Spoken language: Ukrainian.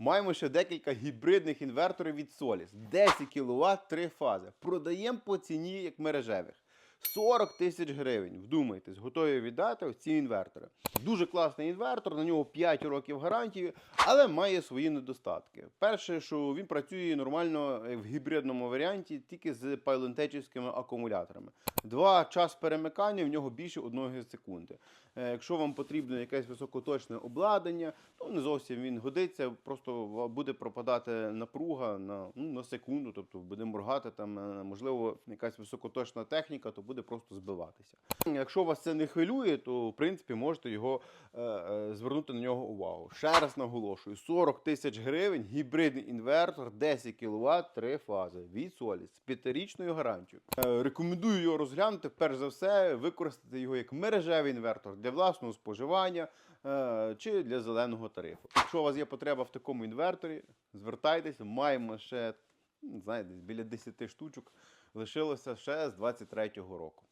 Маємо ще декілька гібридних інверторів від Solis. 10 кВт, 3 фази. Продаємо по ціні як мережевих. 40 тисяч гривень. Вдумайтесь, готові віддати ось ці інвертори. Дуже класний інвертор, на нього 5 років гарантії, але має свої недостатки. Перше, що він працює нормально в гібридному варіанті тільки з пайлентечівськими акумуляторами. Два час перемикання в нього більше 1 секунди. Е, Якщо вам потрібно якесь високоточне обладнання, то не зовсім він годиться, просто буде пропадати напруга на, ну, на секунду, тобто буде моргати там, е, можливо, якась високоточна техніка, то буде просто збиватися. Якщо вас це не хвилює, то в принципі можете його е, е, звернути на нього увагу. Ще раз наголошую: 40 тисяч гривень, гібридний інвертор, 10 кВт, 3 фази від Solis з п'ятирічною гарантією. Е, рекомендую його розглянути. Перш за все, використати його як мережевий інвертор для власного споживання е, чи для зеленого тарифу. Якщо у вас є потреба в такому інверторі, звертайтеся, маємо ще. Знаєте, біля 10 штучок лишилося ще з 23-го року.